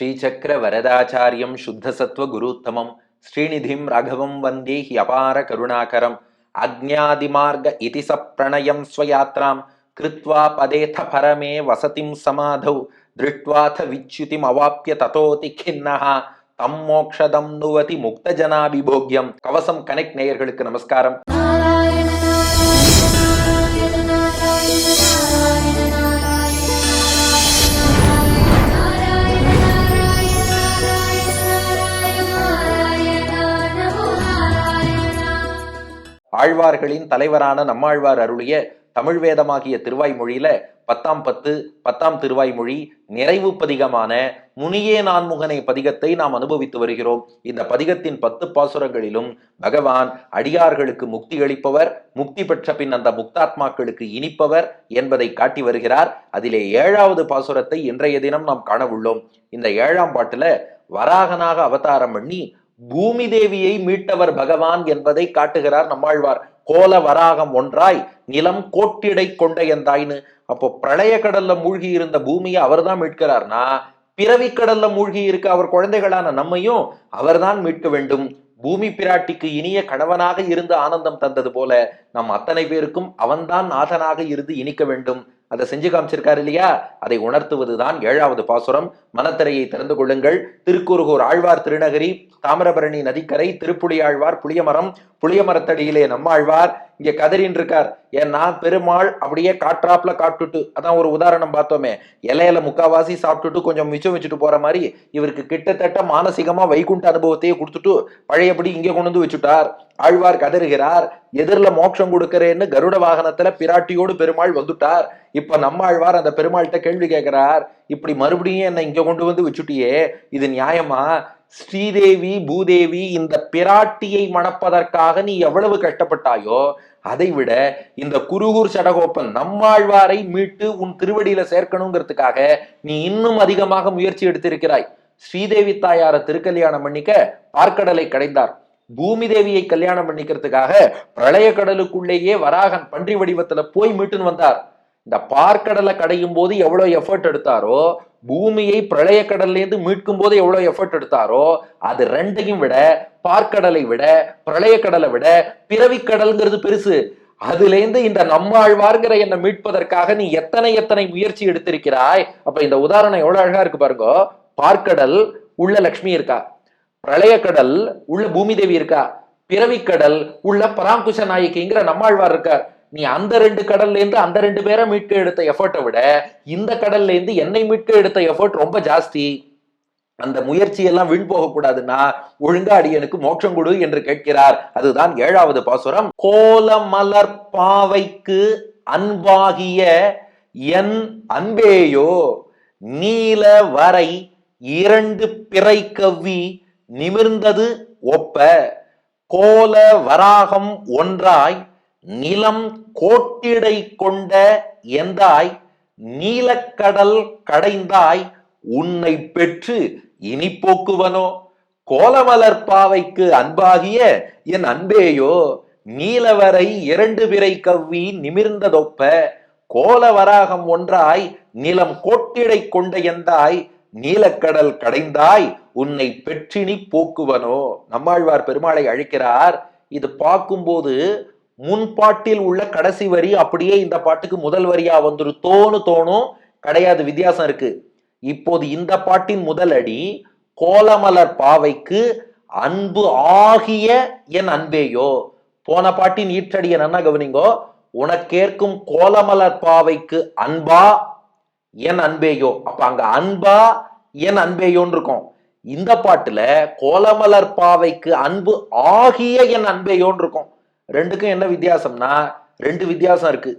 ஸ்ரீசக்கர வரதாச்சாரியம் சுத்தசத்வ குருத்தமம் ஸ்ரீநிதிம் ரகவம் வந்தே he அபார கருணாகரம் அக்ஞாதிமார்க இதி சப்ரணயம் ஸ்வயாத்ராம் கிருத்வா பதேத பரமே வசதிம் சமாதௌ திருஷ்ட்வாத விச்சுதிம் அவாப்ய ததோதி கிண்ணஹா தம் மோக்ஷதம் நுவதி முக்தஜனாபிபோக்யம். கவசம் கனெக்ட் நேயர்களுக்கு நமஸ்காரம். ஆழ்வார்களின் தலைவரான நம்மாழ்வார் அருளிய தமிழ் வேதமாகிய திருவாய்மொழியில பத்தாம் பத்து பத்தாம் திருவாய்மொழி நிறைவு பதிகமான முனியே நான்முகனை பதிகத்தை நாம் அனுபவித்து வருகிறோம். இந்த பதிகத்தின் பத்து பாசுரங்களிலும் பகவான் அடியார்களுக்கு முக்தி அளிப்பவர் முக்தி பெற்ற பின் அந்த முக்தாத்மாக்களுக்கு இனிப்பவர் என்பதை காட்டி வருகிறார். அதிலே ஏழாவது பாசுரத்தை இன்றைய தினம் நாம் காண உள்ளோம். இந்த ஏழாம் பாட்டுல வராகனாக அவதாரம் பண்ணி பூமி தேவியை மீட்டவர் பகவான் என்பதை காட்டுகிறார் நம்மாழ்வார். கோல வராகம் ஒன்றாய் நிலம் கோட்டிடை கொண்ட எந்தாய்னு அப்போ பிரளய கடல்ல மூழ்கி இருந்த பூமியை அவர்தான் மீட்கிறார்னா பிறவி கடல்ல மூழ்கி இருக்க அவர் குழந்தைகளான நம்மையும் அவர்தான் மீட்க வேண்டும். பூமி பிராட்டிக்கு இனிய கணவனாக இருந்து ஆனந்தம் தந்தது போல நம் அத்தனை பேருக்கும் அவன்தான் நாதனாக இருந்து இனிக்க வேண்டும். அதை செஞ்சு காமிச்சிருக்காரு இல்லையா? அதை உணர்த்துவதுதான் ஏழாவது பாசுரம். மனத்திரையை திறந்து கொள்ளுங்கள். திருக்குறுகூர் ஆழ்வார் திருநகரி தாமிரபரணி நதிக்கரை திருப்புளியாழ்வார் புளியமரம் புளியமரத்தடியிலே நம்மாழ்வார் இங்கே கதறின் இருக்கார். ஏன்னா பெருமாள் அப்படியே காற்றாப்புல காட்டுட்டு அதான் ஒரு உதாரணம் பார்த்தோமே. இலையில முக்காவாசி சாப்பிட்டுட்டு கொஞ்சம் மிச்சம் வச்சுட்டு போற மாதிரி இவருக்கு கிட்டத்தட்ட மானசீகமா வைகுண்ட அனுபவத்தையே கொடுத்துட்டு பழையபடி இங்கே கொண்டு வந்து வச்சுட்டார். ஆழ்வார் கதறுகிறார் எதிரில் மோட்சம் கொடுக்கிறேன்னு கருட வாகனத்துல பிராட்டியோடு பெருமாள் வந்துட்டார். இப்ப நம்மாழ்வார் அந்த பெருமாள்கிட்ட கேள்வி கேட்கிறார். இப்படி மறுபடியும் என்னை இங்க கொண்டு வந்து வச்சுட்டியே இது நியாயமா? ஸ்ரீதேவி பூதேவி இந்த பிராட்டியை மணப்பதற்காக நீ எவ்வளவு கஷ்டப்பட்டாயோ அதைவிட இந்த குருகூர் சடகோப்பன் நம்மாழ்வாரை மீட்டு உன் திருவடியில சேர்க்கணுங்கிறதுக்காக நீ இன்னும் அதிகமாக முயற்சி எடுத்திருக்கிறாய். ஸ்ரீதேவி தாயார திருக்கல்யாணம் பண்ணிக்க பார்க்கடலை கடைந்தார். பூமி தேவியை கல்யாணம் பண்ணிக்கிறதுக்காக பிரளய கடலுக்குள்ளேயே வராகன் பன்றி வடிவத்துல போய் மீட்டுன்னு வந்தார். இந்த பார்க்கடலை கடையும் போது எவ்வளவு எஃபர்ட் எடுத்தாரோ பூமியை பிரளய கடல்லேருந்து மீட்கும் போது எவ்வளவு எஃபர்ட் எடுத்தாரோ அது ரெண்டையும் விட பார்க்கடலை விட பிரளய கடலை விட பிறவிக்கடல்ங்கிறது பெருசு. அதுலேருந்து இந்த நம்மாழ்வார்ங்கிற என்னை மீட்பதற்காக நீ எத்தனை எத்தனை முயற்சி எடுத்திருக்கிறாய்? அப்ப இந்த உதாரணம் எவ்வளவு அழகா இருக்கு பாருங்க. பார்க்கடல் உள்ள லக்ஷ்மி இருக்கா? பிரளய கடல் உள்ள பூமி தேவி இருக்கா பிறவிக்கடல் உள்ள பராங்குஷ நாயகிங்கிற நம்மாழ்வார் இருக்கார். நீ அந்த ரெண்டு கடல்ல இருந்து அந்த ரெண்டு பேரை மீட்க எடுத்த எஃபர்ட்டை விட இந்த கடல்ல இருந்து என்னை மீட்க எடுத்த எஃபர்ட் ரொம்ப ஜாஸ்தி. அந்த முயற்சியெல்லாம் வீண் போக கூடாதுன்னா ஒழுங்கா அடியனுக்கு மோட்சம் கொடு என்று கேட்கிறார். அதுதான் ஏழாவது பாசுரம். கோலமலர் பாவைக்கு அன்பாகிய என் அன்பேயோ நீல வரை இரண்டு பிறை கவ்வி நிமிர்ந்தது ஒப்ப. கோல வராகம் ஒன்றாய் நிலம் கோட்டிடை கொண்ட எந்தாய் நீலக்கடல் கடைந்தாய் உன்னை பெற்று இனி போக்குவனோ? கோலமலர் பாவைக்கு அன்பாகிய என் அன்பேயோ நீலவரை இரண்டு விரை கவ்வி நிமிர்ந்ததொப்ப கோல வராகம் ஒன்றாய் நிலம் கோட்டிடை கொண்ட எந்தாய் நீலக்கடல் கடைந்தாய் உன்னை பெற்றினி போக்குவனோ? நம்மாழ்வார் பெருமாளை அழைக்கிறார். இது பார்க்கும்போது முன்பாட்டில் உள்ள கடைசி வரி அப்படியே இந்த பாட்டுக்கு முதல் வரியா வந்துருத்தோன்னு தோணும் கிடையாது வித்தியாசம் இருக்கு. இப்போது இந்த பாட்டின் முதல் அடி கோலமலர் பாவைக்கு அன்பு ஆகிய என் அன்பேயோ. போன பாட்டின் ஈற்றடிய நன்னா கவனிங்கோ. உனக்கேற்கும் கோலமலர் பாவைக்கு அன்பா என் அன்பேயோ. அப்ப அங்க அன்பா என் அன்பேயோன்னு இருக்கும் இந்த பாட்டுல கோலமலர் பாவைக்கு அன்பு ஆகிய என் அன்பேயோன்னு இருக்கும் ரெண்டுக்கும் என்ன வித்தியாசம்னா ரெண்டு வித்தியாசம் இருக்கு.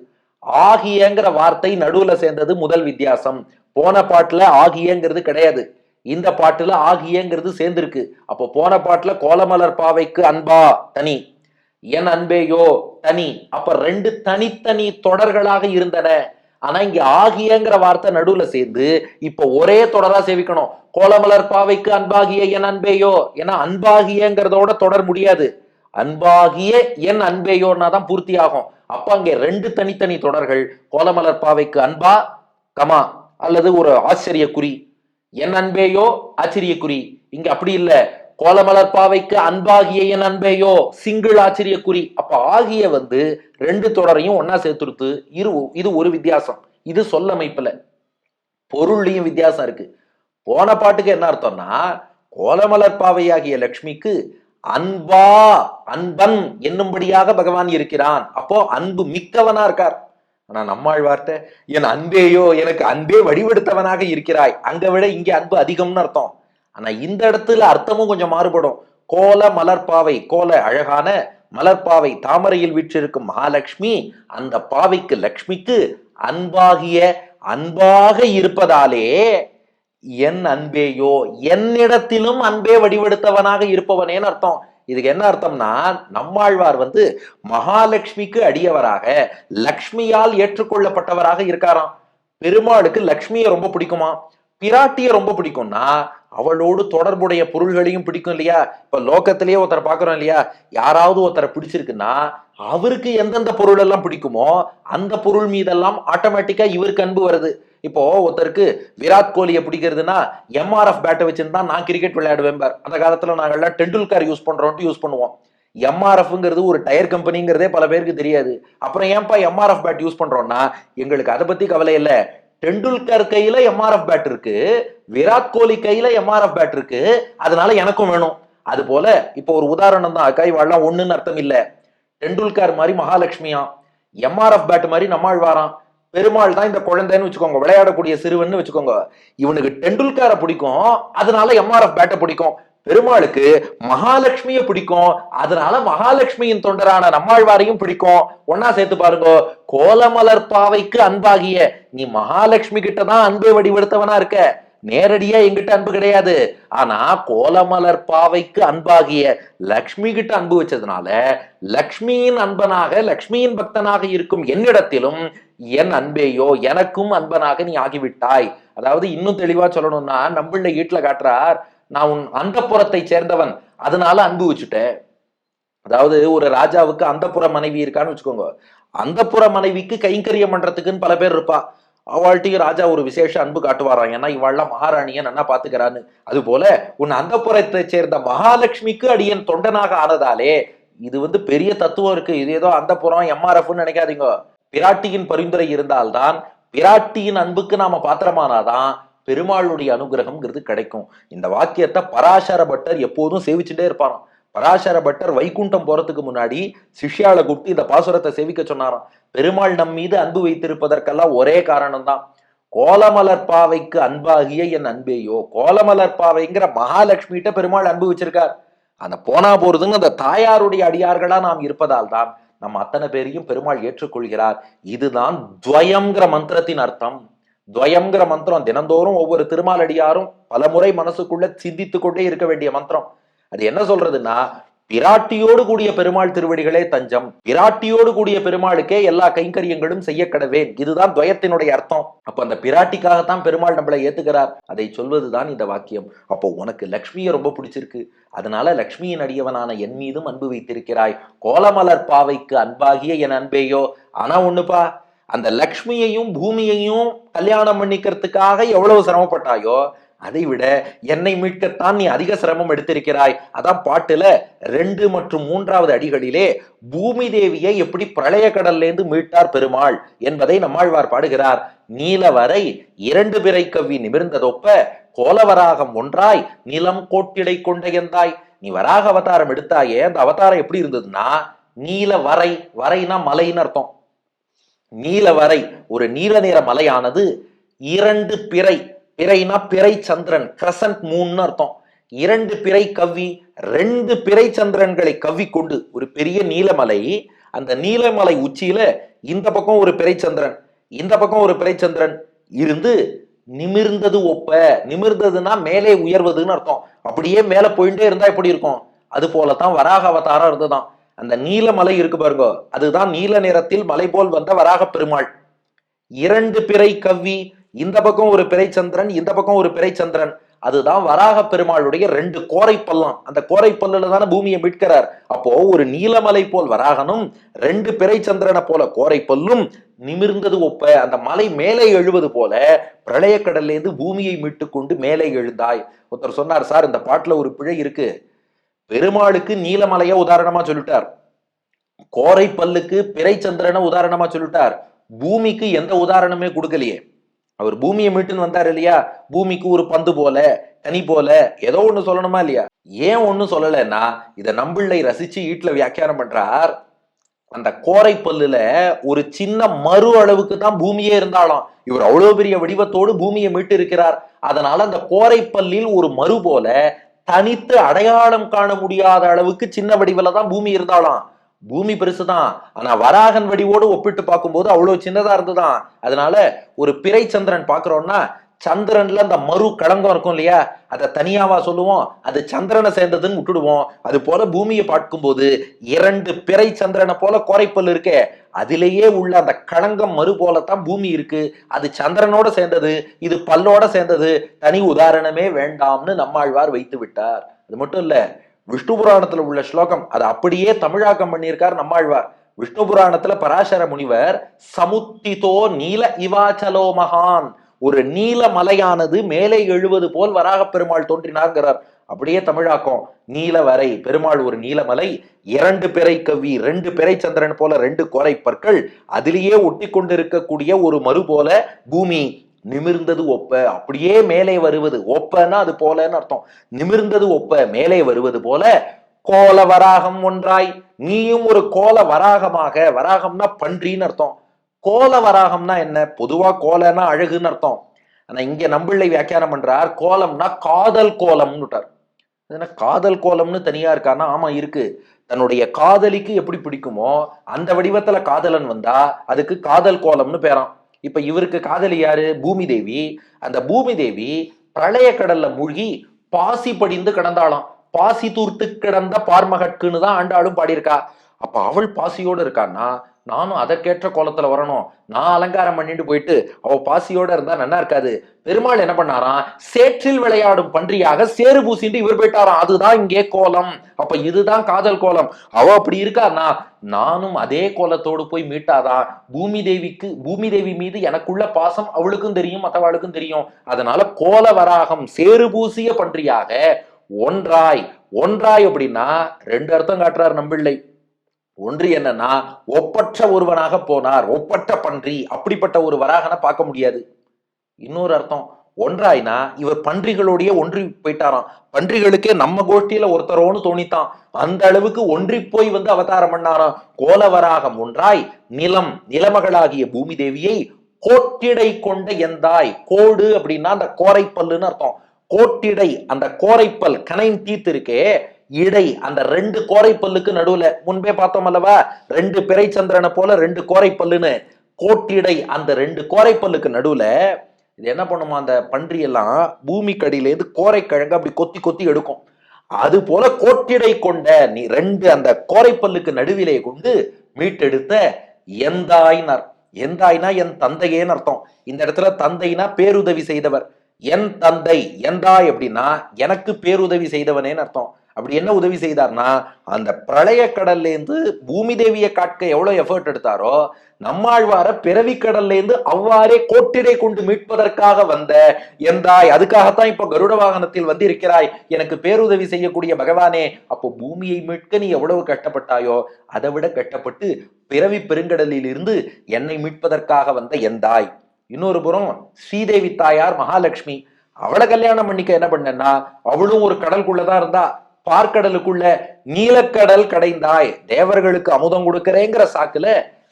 ஆகியங்கிற வார்த்தை நடுவுல சேர்ந்தது முதல் வித்தியாசம். போன பாட்டுல ஆகியங்கிறது கிடையாது. இந்த பாட்டுல ஆகியங்கிறது சேர்ந்திருக்கு. அப்போ போன பாட்டுல கோலமலர் பாவைக்கு அன்பா தனி. என் அன்பேயோ தனி. அப்ப ரெண்டு தனித்தனி தொடர்களாக இருந்தன. ஆனா இங்க ஆகியங்கிற வார்த்தை நடுவுல சேர்ந்து இப்ப ஒரே தொடரா சேவிக்கணும். கோலமலர் பாவைக்கு அன்பாகிய என் அன்பேயோ ஏன்னா அன்பாகியங்கிறதோட தொடர் முடியாது. அன்பாகிய என் அன்பேயோன்னா தான் பூர்த்தி ஆகும் அப்ப அங்கே ரெண்டு தனித்தனி தொடர்கள் கோலமலர் பாவைக்கு அன்பா கமா அல்லது ஒரு ஆச்சரிய குறி என் அன்பேயோ ஆச்சரியக்குறி. இங்க அப்படி இல்ல. கோலமலர் பாவைக்கு அன்பாகிய என் அன்பேயோ சிங்கிள் ஆச்சரியக்குறி. அப்ப ஆகிய வந்து ரெண்டு தொடரையும் ஒன்னா சேர்த்துருத்து இரு இது ஒரு வித்தியாசம். இது சொல்லமைப்புல. பொருள்லையும் வித்தியாசம் இருக்கு. போன பாட்டுக்கு என்ன அர்த்தம்னா கோலமலர் பாவையாகிய லக்ஷ்மிக்கு அன்பா அன்பன் என்னும்படியாக பகவான் இருக்கிறான். அப்போ அன்பு மிக்கவனா இருக்கார். ஆனா நம்மாழ்வார்த்த என் அன்பேயோ எனக்கு அன்பே வடிவெடுத்தவனாக இருக்கிறாய். அங்க விட இங்க அன்பு அதிகம்னு அர்த்தம். ஆனா இந்த இடத்துல அர்த்தமும் கொஞ்சம் மாறுபடும். கோல மலர்பாவை கோல அழகான மலர்பாவை தாமரையில் வீற்றிருக்கும் மகாலட்சுமி அந்த பாவைக்கு லக்ஷ்மிக்கு அன்பாகிய அன்பாக இருப்பதாலே என் அன்பேயோ என்னிடத்திலும் அன்பே வடிவெடுத்தவனாக இருப்பவனேன்னு அர்த்தம். இதுக்கு என்ன அர்த்தம்னா நம்மாழ்வார் வந்து மகாலட்சுமிக்கு அடியவராக லக்ஷ்மியால் ஏற்றுக்கொள்ளப்பட்டவராக இருக்காராம். பெருமாளுக்கு லக்ஷ்மியை ரொம்ப பிடிக்குமா? பிராட்டியை ரொம்ப பிடிக்கும்னா அவளோடு தொடர்புடைய பொருள்களையும் பிடிக்கும் இல்லையா? இப்ப லோகத்திலேயே ஒருத்தரை பாக்குறோம் இல்லையா? யாராவது ஒருத்தரை பிடிச்சிருக்குன்னா அவருக்கு எந்தெந்த பொருள் எல்லாம் பிடிக்குமோ அந்த பொருள் மீதெல்லாம் ஆட்டோமேட்டிக்கா இவருக்கு அன்பு வருது. இப்போ ஒருத்தருக்கு விராட் கோலியை பிடிக்கிறதுனா எம்ஆர்எஃப் பேட்டை வச்சிருந்தா நான் கிரிக்கெட் விளையாடுவேன் பார். அந்த காலத்துல நாங்கள்லாம் டெண்டுல்கர் யூஸ் பண்றோம்ட்டு யூஸ் பண்ணுவோம். எம்ஆர்எஃப்ங்கிறது ஒரு டயர் கம்பெனிங்கிறதே பல பேருக்கு தெரியாது. அப்புறம் ஏன்பா எம்ஆர்எஃப் பேட் யூஸ் பண்றோம்னா எங்களுக்கு அதை பத்தி கவலை இல்லை. டெண்டுல்கர் கையில எம்ஆர்எஃப் பேட் இருக்கு விராட் கோலி கையில எம்ஆர்எஃப் பேட் இருக்கு அதனால எனக்கும் வேணும். அது போல இப்போ ஒரு உதாரணம் தான் அக்காய் வாழலாம் ஒண்ணுன்னு அர்த்தம் இல்ல. டெண்டுல்கர் மாதிரி மகாலட்சுமியா எம்ஆர்எஃப் பேட் மாதிரி நம்மாழ்வாராம். பெருமாள் தான் இந்த குழந்தைன்னு வச்சுக்கோங்க விளையாடக்கூடிய சிறுவன் வச்சுக்கோங்க. இவனுக்கு டெண்டுல்கரை பிடிக்கும் அதனால எம்ஆர்எஃப் பேட்டை பிடிக்கும். பெருமாளுக்கு மகாலட்சுமிய பிடிக்கும் அதனால மகாலட்சுமியின் தொண்டரான நம்மாழ்வாரையும் பிடிக்கும். ஒன்னா சேர்த்து பாருங்க கோலமலர் பாவைக்கு அன்பாகிய நீ மகாலட்சுமி கிட்ட தான் அன்பை வடிவெடுத்தவனா இருக்க. நேரடியா எங்கிட்ட அன்பு கிடையாது. ஆனா கோலமலர் பாவைக்கு அன்பாகிய லக்ஷ்மி கிட்ட அன்பு வச்சதுனால லக்ஷ்மியின் அன்பனாக லக்ஷ்மியின் பக்தனாக இருக்கும் என்னிடத்திலும் என் அன்பேயோ எனக்கும் அன்பனாக நீ ஆகிவிட்டாய். அதாவது இன்னும் தெளிவா சொல்லணும்னா நம்மள வீட்டுல காட்டுறார் நான் உன் அந்த சேர்ந்தவன். அதனால அன்பு வச்சுட்டேன். அதாவது ஒரு ராஜாவுக்கு அந்த மனைவி இருக்கான்னு வச்சுக்கோங்க. அந்த மனைவிக்கு கைங்கரியம் பண்றதுக்குன்னு பல பேர் இருப்பா. அவள்கிட்டையும் ராஜா ஒரு விசேஷ அன்பு காட்டுவாராம். ஏன்னா இவாள்லாம் மகாராணியன் நல்லா பாத்துக்கிறான்னு. அது போல உன் அந்த சேர்ந்த மகாலட்சுமிக்கு அடியன் தொண்டனாக ஆனதாலே இது வந்து பெரிய தத்துவம் இருக்கு. இது ஏதோ அந்த புறம் எம்ஆர்எஃப்னு நினைக்காதீங்க. பிராட்டியின் பரிந்துரை இருந்தால்தான் பிராட்டியின் அன்புக்கு நாம பாத்திரமானாதான் பெருமாளுடைய அனுகிரகம்ங்கிறது கிடைக்கும். இந்த வாக்கியத்தை பராசர பட்டர் எப்போதும் சேவிச்சுட்டே இருப்பாராம். பராசர பட்டர் வைகுண்டம் போறதுக்கு முன்னாடி சிஷ்யால கூப்பிட்டு இந்த பாசுரத்தை சேவிக்க சொன்னாராம். பெருமாள் நம் மீது அன்பு வைத்திருப்பதற்கெல்லாம் ஒரே காரணம் தான் கோலமலர் பாவைக்கு அன்பாகிய என் அன்பேயோ கோலமலர் பாவைங்கிற மகாலட்சுமிகிட்ட பெருமாள் அன்பு வச்சிருக்கார். அந்த போனா போறதுங்க அந்த தாயாருடைய அடியார்களா நாம் இருப்பதால் தான் நம்ம அத்தனை பேரையும் பெருமாள் ஏற்றுக்கொள்கிறார். இதுதான் துவயம்ங்கிற மந்திரத்தின் அர்த்தம். துவயம்ங்கிற மந்திரம் தினந்தோறும் ஒவ்வொரு திருமாலடியாரும் பல முறை மனசுக்குள்ள சிந்தித்து கொண்டே இருக்க வேண்டிய மந்திரம். அது என்ன சொல்றதுன்னா பிராட்டியோடு கூடிய பெருமாள் திருவடிகளே தஞ்சம். பிராட்டியோடு கூடிய பெருமாளுக்கே எல்லா கைங்கரியங்களும் செய்ய கடவேன் இதுதான் துவயத்தினுடைய அர்த்தம். அப்ப அந்த பிராட்டிக்காகத்தான் பெருமாள் நம்மளை ஏத்துக்கிறார். அதை சொல்வதுதான் இந்த வாக்கியம். அப்போ உனக்கு லக்ஷ்மியை ரொம்ப பிடிச்சிருக்கு. அதனால லக்ஷ்மியின் அடியவனான என் மீதும் அன்பு வைத்திருக்கிறாய். கோலமலர் பாவைக்கு அன்பாகிய என் அன்பேயோ ஆனா ஒண்ணுப்பா அந்த லக்ஷ்மியையும் பூமியையும் கல்யாணம் பண்ணிக்கிறதுக்காக எவ்வளவு சிரமப்பட்டாயோ அதைவிட என்னை மீட்கத்தான் நீ அதிக சிரமம் எடுத்திருக்கிறாய். அதான் பாட்டுல ரெண்டு மற்றும் மூன்றாவது அடிகளிலே பூமி தேவியை எப்படி பிரளய கடல்லேருந்து மீட்டார் பெருமாள் என்பதை நம்மாழ்வார் பாடுகிறார். நீலவரை இரண்டு பிறை கவ்வி நிமிர்ந்ததொப்ப கோலவராகம் ஒன்றாய் நிலம் கோட்டிடை கொண்டையந்தாய். நீ வராக அவதாரம் எடுத்தாயே அந்த அவதாரம் எப்படி இருந்ததுன்னா நீல வரை வரைனா மலைன்னு அர்த்தம். நீலவரை ஒரு நீல நிற மலையானது இரண்டு பிறை பிறைனா பிறை சந்திரன் கிரசன்ட் மூன்னு அர்த்தம். இரண்டு பிறை கவ்வி ரெண்டு பிறை சந்திரன்களை கவ்வி கொண்டு ஒரு பெரிய நீலமலை அந்த நீலமலை உச்சியில இந்த பக்கம் ஒரு பிறை சந்திரன் இந்த பக்கம் ஒரு பிறை சந்திரன் இருந்து நிமிர்ந்தது ஒப்ப. நிமிர்ந்ததுன்னா மேலே உயர்வதுன்னு அர்த்தம். அப்படியே மேல போயிட்டே இருந்தா எப்படி இருக்கும்? அது போலதான் வராக அவதாரம் இருந்ததுதான் அந்த நீலமலை இருக்கு பாருங்க அதுதான் நீல நிறத்தில் மலை போல் வந்த வராக பெருமாள். இரண்டு பிறை கவ்வி இந்த பக்கம் ஒரு பிறைச்சந்திரன் இந்த பக்கம் ஒரு பிறைச்சந்திரன். அதுதான் வராக பெருமாளுடைய ரெண்டு கோரைப்பல்லாம். அந்த கோரைப்பல்லுல தானே பூமியை மீட்கிறார். அப்போ ஒரு நீலமலை போல் வராகனும் ரெண்டு பிறை சந்திரனை போல கோரைப்பல்லும் நிமிர்ந்தது ஒப்ப அந்த மலை மேலே எழுவது போல பிரளய கடல்லேருந்து பூமியை மீட்டு கொண்டு மேலே எழுந்தாய். ஒருத்தர் சொன்னார் சார் இந்த பாட்டுல ஒரு பிழை இருக்கு. பெருமாளுக்கு நீலமலைய உதாரணமா சொல்லிட்டார். கோரை பல்லுக்கு பிறை சந்திரனை உதாரணமா சொல்லிட்டார். பூமிக்கு எந்த உதாரணமே கொடுக்கலையே. அவர் பூமியை மீட்டுன்னு வந்தார் இல்லையா? பூமிக்கு ஒரு பந்து போல தனி போல ஏதோ ஒண்ணு சொல்லணுமா இல்லையா? ஏன் ஒண்ணும் சொல்லலைன்னா இதை நம்பிள்ளை ரசிச்சு வீட்டுல வியாக்கியானம் பண்றார். அந்த கோரை பல்லுல ஒரு சின்ன மறு அளவுக்கு தான் பூமியே இருந்தாலும் இவர் அவ்வளவு பெரிய வடிவத்தோடு பூமியை மீட்டு இருக்கிறார். அதனால அந்த கோரை பல்லில் ஒரு மறு போல தனித்து அடையாளம் காண முடியாத அளவுக்கு சின்ன வடிவில தான் பூமி இருந்தாலும் பூமி பெருசு தான். ஆனா வராகன் வடிவோடு ஒப்பிட்டு பார்க்கும்போது அவ்வளவு சின்னதா இருந்துதான் அதனால ஒரு பிறை சந்திரன் பாக்குறோம்னா சந்திரன்ல அந்த மறு களங்கம் இருக்கும் இல்லையா? அதை தனியாவா சொல்லுவோம். அது சந்திரனை சேர்ந்ததுன்னு விட்டுடுவோம். அது போல பூமியை பார்க்கும்போது இரண்டு பிறை சந்திரனை போல குறைப்பல் இருக்கே. அதிலேயே உள்ள அந்த களங்கம் மறு போலத்தான் பூமி இருக்கு. அது சந்திரனோட சேர்ந்தது இது பல்லோட சேர்ந்தது. தனி உதாரணமே வேண்டாம்னு நம்மாழ்வார் வைத்து விட்டார். அது மட்டும் இல்லை விஷ்ணு புராணத்துல உள்ள ஸ்லோகம் அதை அப்படியே தமிழாக்கம் பண்ணியிருக்கார் நம்மாழ்வார். விஷ்ணு புராணத்துல பராசர முனிவர் சமுத்திதோ நீல இவாச்சலோ மகான் ஒரு நீல மலையானது மேலே எழுவது போல் வராக பெருமாள் தோன்றினார்கிறார் அப்படியே தமிழாக்கம் நீலவரை பெருமாள் ஒரு நீலமலை இரண்டு பிறை கவி ரெண்டு பிறை சந்திரன் போல ரெண்டு கோரை பற்கள் அதிலேயே ஒட்டி கொண்டிருக்கக்கூடிய ஒரு மறு போல பூமி நிமிர்ந்தது ஒப்ப அப்படியே மேலே வருவது. ஒப்பன்னா அது போலன்னு அர்த்தம். நிமிர்ந்தது ஒப்ப மேலே வருவது போல கோல வராகம் ஒன்றாய். நீயும் ஒரு கோல வராகமாக வராகம்னா பன்றின்னு அர்த்தம். கோல வராகம்னா என்ன? பொதுவா கோலன்னா அழகுன்னு அர்த்தம். ஆனா இங்க நம்பிள்ளை வியாக்கியானம் பண்றார் கோலம்னா காதல் கோலம்னு விட்டார். என்ன காதல் கோலம்னு தனியா இருக்கான்னா ஆமா இருக்கு. தன்னுடைய காதலிக்கு எப்படி பிடிக்குமோ அந்த வடிவத்துல காதலன் வந்தா அதுக்கு காதல் கோலம்னு பேரான் இப்ப இவருக்கு காதலி யாரு? பூமி தேவி அந்த பூமி தேவி பிரளய கடல்ல மூழ்கி பாசி படிந்து கிடந்தாளாம். பாசி தூர்த்து கிடந்த பார்மகட்குன்னு தான் ஆண்டாளும் பாடியிருக்கா. அப்ப அவள் பாசியோடு இருக்கான்னா நானும் அதற்கேற்ற கோலத்துல வரணும். நான் அலங்காரம் பண்ணிட்டு போயிட்டு அவ பாசியோட இருந்தா நல்லா இருக்காது. பெருமாள் என்ன பண்ணாராம்? சேற்றில் விளையாடும் பன்றியாக சேறு பூசிட்டு இவர் போயிட்டாராம். அதுதான் இங்கே கோலம். அப்ப இதுதான் காதல் கோலம். அவ அப்படி இருக்கான்னா நானும் அதே கோலத்தோடு போய் மீட்டாதான். பூமி தேவிக்கு பூமி தேவி மீது எனக்குள்ள பாசம் அவளுக்கும் தெரியும் மற்றவாளுக்கும் தெரியும். அதனால கோல வராகம் சேறு பூசிய பன்றியாக ஒன்றாய். ஒன்றாய் அப்படின்னா ரெண்டு அர்த்தம் காட்டுறார் நம்பிள்ளை. ஒன்று என்னன்னா ஒப்பற்ற ஒருவனாக போனார் ஒப்பற்ற பன்றி அப்படிப்பட்ட ஒரு வராகனை பார்க்க முடியாது. இன்னொரு அர்த்தம் ஒன்றாய்னா இவர் பன்றிகளுடைய ஒன்றி போயிட்டாராம். பன்றிகளுக்கே நம்ம கோஷ்டியில ஒருத்தரோன்னு தோணித்தான். அந்த அளவுக்கு ஒன்றி போய் வந்து அவதாரம் பண்ணாராம். கோலவராகம் ஒன்றாய் நிலம் நிலமகளாகிய பூமி தேவியை கோட்டிடை கொண்ட எந்தாய் கோடு அப்படின்னா அந்த கோரைப்பல்லுன்னு அர்த்தம். கோட்டிடை அந்த கோரைப்பல் கனைன் டீத் இருக்கே இடை அந்த ரெண்டு கோரைப்பல்லுக்கு நடுவுல முன்பே பார்த்தோம் அல்லவா? ரெண்டு பிறை சந்திரனை போல ரெண்டு கோரைப்பல்லுன்னு கோட்டிடை அந்த ரெண்டு கோரைப்பல்லுக்கு நடுவுல இது என்ன பண்ணுமா அந்த பன்றி எல்லாம் பூமிக்கு அடியிலேருந்து கோரைக்கிழங்கு அப்படி கொத்தி கொத்தி எடுக்கும். அது போல கோட்டிடை கொண்ட நீ ரெண்டு அந்த கோரைப்பல்லுக்கு நடுவிலே கொண்டு மீட்டெடுத்த எந்தாய்னார். எந்தாய்னா என் தந்தையேன்னு அர்த்தம். இந்த இடத்துல தந்தைனா பேருதவி செய்தவர். என் தந்தை எந்தாய் அப்படின்னா எனக்கு பேருதவி செய்தவனேன்னு அர்த்தம். அப்படி என்ன உதவி செய்தார்னா அந்த பிரளய கடல்லேருந்து பூமி தேவியை காட்க எவ்வளவு எஃபர்ட் எடுத்தாரோ நம்மாழ்வார பிறவி கடல்ல இருந்து அவ்வாறே கோட்டிடை கொண்டு மீட்பதற்காக வந்த எந்தாய் அதுக்காகத்தான் இப்ப கருட வாகனத்தில் வந்து இருக்கிறாய் எனக்கு பேருதவி செய்யக்கூடிய பகவானே அப்போ பூமியை மீட்க நீ எவ்வளவு கட்டப்பட்டாயோ அதை விட கட்டப்பட்டு பிறவி பெருங்கடலில் இருந்து என்னை மீட்பதற்காக வந்த எந்தாய். இன்னொரு புறம் ஸ்ரீதேவி தாயார் மகாலட்சுமி அவளை கல்யாணம் பண்ணிக்க என்ன பண்ணனா அவளும் ஒரு கடல்குள்ளதான் இருந்தா பார்க்கடலுக்குள்ள நீலக்கடல் கடைந்தாய். தேவர்களுக்கு அமுதம் கொடுக்கிறேங்கிற சாக்குல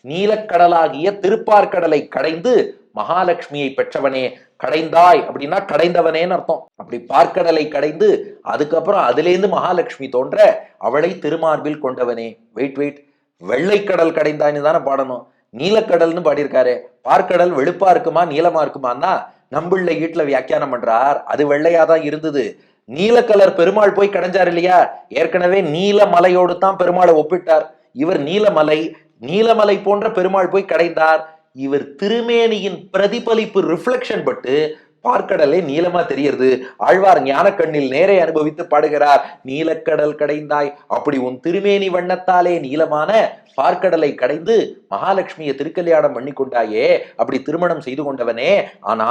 நீலக்கடலாகிய திருப்பார்க்கடலை கடைந்து மகாலட்சுமியை பெற்றவனே கடைந்தாய் அப்படின்னா கடைந்தவனேன்னு அர்த்தம். அப்படி பார்க்கடலை கடைந்து அதுக்கப்புறம் அதுலேருந்து மகாலட்சுமி தோன்ற அவளை திருமார்பில் கொண்டவனே. வெயிட் வெயிட் வெள்ளைக்கடல் கடைந்தான்னு தானே பாடணும். நீலக்கடல்னு பாடியிருக்காரு. பார்க்கடல் வெளுப்பா இருக்குமா நீளமா இருக்குமான்னா நம்பிள்ளை வீட்டுல வியாக்கியானம் பண்றார். அது வெள்ளையா தான் இருந்தது. நீல கலர் பெருமாள் போய் கடைஞ்சார் இல்லையா? ஏற்கனவே நீலமலையோடு தான் பெருமாளை ஒப்பிட்டார். இவர் நீலமலை நீலமலை போன்ற பெருமாள் போய் கடைந்தார். இவர் திருமேனியின் பிரதிபலிப்பு ரிஃப்ளெக்ஷன் பட்டு பார்க்கடலே நீளமா தெரியறது ஆழ்வார் ஞானக்கண்ணில் நேரே அனுபவித்து பாடுகிறார். நீலக்கடல் கடைந்தாய் அப்படி உன் திருமேனி வண்ணத்தாலே நீளமான பார்க்கடலை கடைந்து மகாலட்சுமியை திருக்கல்யாணம் பண்ணி கொண்டாயே அப்படி திருமணம் செய்து கொண்டவனே ஆனா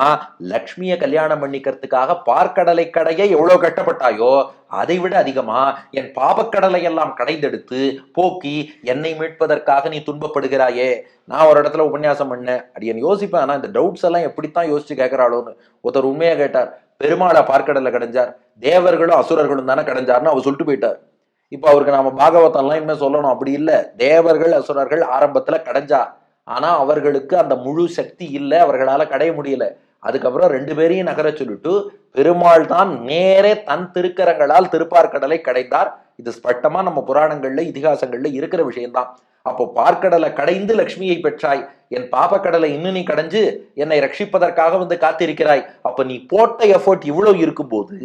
லக்ஷ்மிய கல்யாணம் பண்ணிக்கிறதுக்காக பார்க்கடலை கடைய எவ்வளவு கட்டப்பட்டாயோ அதை விட அதிகமா என் பாபக்கடலை எல்லாம் கடைந்தெடுத்து போக்கி என்னை மீட்பதற்காக நீ துன்பப்படுகிறாயே. நான் ஒரு இடத்துல உபன்யாசம் பண்ணேன். அடியன் யோசிப்பேன். ஆனா இந்த டவுட்ஸ் எல்லாம் எப்படித்தான் யோசிச்சு கேட்கிறாளோன்னு. ஒருத்தர் உண்மையா கேட்டார். பெருமாளை பார்க்கடலை கடைஞ்சார். தேவர்களும் அசுரர்களும் தானே கடைஞ்சார்னு அவர் சொல்லிட்டு போயிட்டார். இப்போ அவருக்கு நாம பாகவதம்லாம் இனிமேல் சொல்லணும். அப்படி இல்லை. தேவர்கள் அசுரர்கள் ஆரம்பத்துல கடைஞ்சா. ஆனா அவர்களுக்கு அந்த முழு சக்தி இல்லை. அவர்களால கடைய முடியல. அதுக்கப்புறம் ரெண்டு பேரையும் நகர சொல்லிட்டு பெருமாள் தான் நேரே தன் திருக்கரங்களால் திருப்பார்கடலை கடைந்தார். இது ஸ்பட்டமா நம்ம புராணங்கள்ல இதிகாசங்கள்ல இருக்கிற விஷயம்தான். அப்போ பார்க்கடலை கடைந்து லக்ஷ்மியை பெற்றாய். என் பாப்பக்கடலை இன்னும் நீ கடைஞ்சு என்னை ரட்சிப்பதற்காக வந்து காத்திருக்கிறாய். அப்ப நீ போட்ட எஃபோர்ட் இவ்வளவு இருக்கும்போது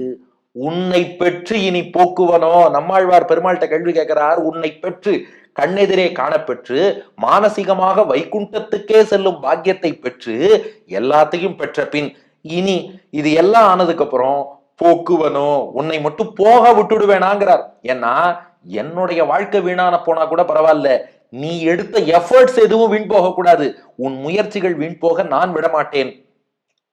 உன்னை பெற்று இனி போக்குவனோ? நம்மாழ்வார் பெருமாள்கிட்ட கேள்வி கேட்கிறார் உன்னை பெற்று கண்ணெதிரே காணப்பெற்று மானசீகமாக வைகுண்டத்துக்கே செல்லும் பாக்கியத்தை பெற்று எல்லாத்தையும் பெற்ற பின் இனி இது எல்லாம் ஆனதுக்கு அப்புறம் போக்குவனோ உன்னை மட்டும் போக விட்டுடுவேனாங்கிறார். ஏன்னா என்னுடைய வாழ்க்கை வீணான போனா கூட பரவாயில்ல. நீ எடுத்த எஃபர்ட்ஸ் எதுவும் வீண் போக கூடாது உன் முயற்சிகள் வீண் போக நான் விட மாட்டேன்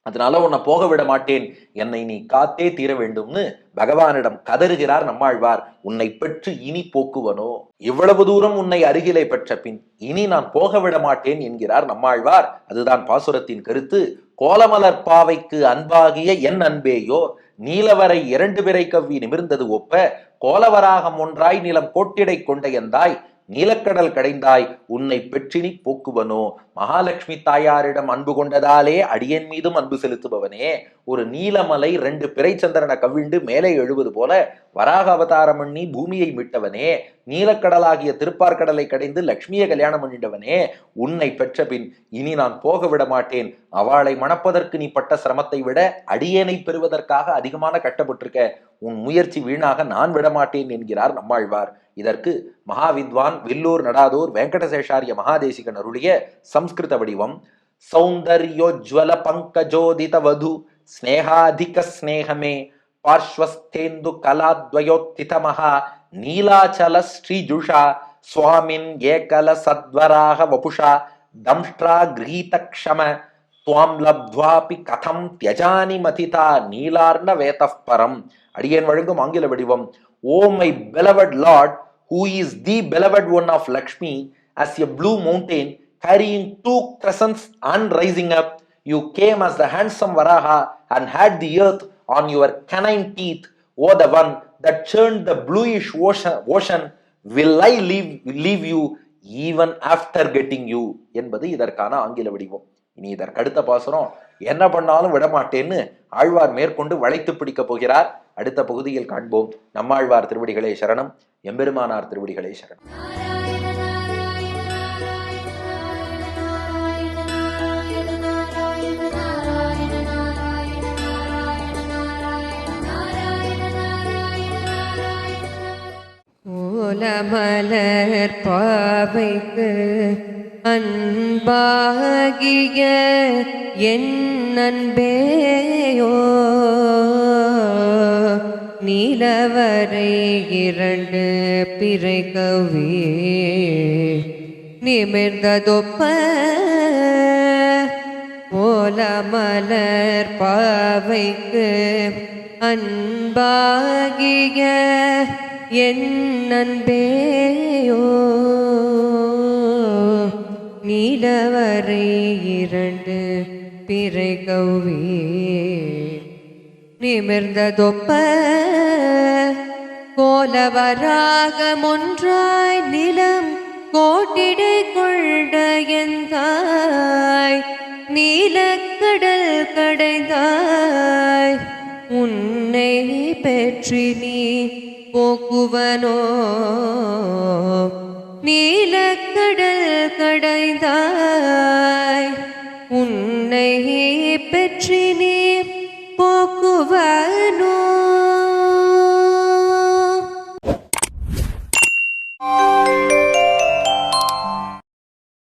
அதனால உன்னை போக விட மாட்டேன். என்னை நீ காத்தே தீர வேண்டும்னு பகவானிடம் கதறுகிறார் நம்மாழ்வார். உன்னை பெற்று இனி போக்குவனோ? இவ்வளவு தூரம் உன்னை அருகிலே பெற்ற பின் இனி நான் போக விட மாட்டேன் என்கிறார் நம்மாழ்வார். அதுதான் பாசுரத்தின் கருத்து. கோலமலர் பாவைக்கு அன்பாகிய என் அன்பேயோ நீலவரை இரண்டு பிறை கவ்வி நிமிர்ந்தது ஒப்ப கோலவராகம் ஒன்றாய் நிலம் கோட்டிடை கொண்ட எந்தாய் நீலக்கடல் கடைந்தாய் உன்னை பெற்றினி போக்குவனோ? மகாலட்சுமி தாயாரிடம் அன்பு கொண்டதாலே அடியன் மீதும் அன்பு செலுத்துபவனே. ஒரு நீலமலை ரெண்டு பிறைச்சந்திரனை கவிழ்ந்து மேலே எழுவது போல வராக அவதாரம் பண்ணி பூமியை மீட்டவனே. நீலக்கடலாகிய திருப்பார்கடலை கடைந்து லக்ஷ்மியை கல்யாணம் பண்ணிட்டவனே. உன்னை பெற்ற பின் இனி நான் போக விட மாட்டேன். அவளை மணப்பதற்கு நீ பட்ட சிரமத்தை விட அடியேனை பெறுவதற்காக அதிகமான கட்டப்பட்டிருக்க. உன் முயற்சி வீணாக நான் விடமாட்டேன் என்கிறார் நம்மாழ்வார். இதற்கு மகாவித்வான் வில்லூர் நடாதூர் வெங்கடசேஷாரிய மகாதேசிகன் அருளிய சம்ஸ்கிருத வடிவம். சௌந்தர்யோஜ்வல பங்கஜோதித வது ஸ்னேகாதிக ஸ்னேகமே பார்ஸ்வஸ்தேந்து கலாத்வயோத்தித மகா நீலாச்சல ஸ்ரீஜுஷா சுவாமின் ஏகல சத்வராக வபுஷா தம்ஷ்ட்ரா கிரீதக்ஷம துவாம் லப்துவாபி கதம் தியஜானி மதிதா நீலார்ன வேதப் பரம் அடியேன் வழங்கும் ஆங்கில வடிவம் ஓ my beloved lord who is the beloved one of Lakshmi as a blue mountain carrying two crescents and rising up you came as the handsome Varaha and held the earth on your canine teeth oh the one that churned the bluish ocean ocean will I leave leave you even after getting you என்பது இதற்கான ஆங்கில வடிவம் இனி இதற்கு அடுத்த பாசுரம் என்ன பண்ணாலும் விடமாட்டேன்னு ஆழ்வார் மேற்கொண்டு வளைத்து பிடிக்கப் போகிறார். அடுத்த பகுதியில் காண்போம். நம்மாழ்வார் திருவடிகளே சரணம். எம்பெருமானார் திருவடிகளே சரணம். ஓலமலர் பாவைக்கு அன்பாகிய என் அன்பேயோ நிலவரை இரண்டு பிறை கவி நிமிர்ந்ததொப்ப போல மலர் பாவைக்கு அன்பாகிய என் அன்பேயோ நீலவரை இரண்டு பிறை கௌவி நிமிர்ந்ததொப்ப கோலவராக ஒன்றாய் நிலம் கோட்டிடை கொண்ட எந்தாய் நீலக்கடல் கடைந்தாய். உன்னை பெற்றி நீ போக்குவனோ. நீலக்கடல் அடைந்தாய். உன்னை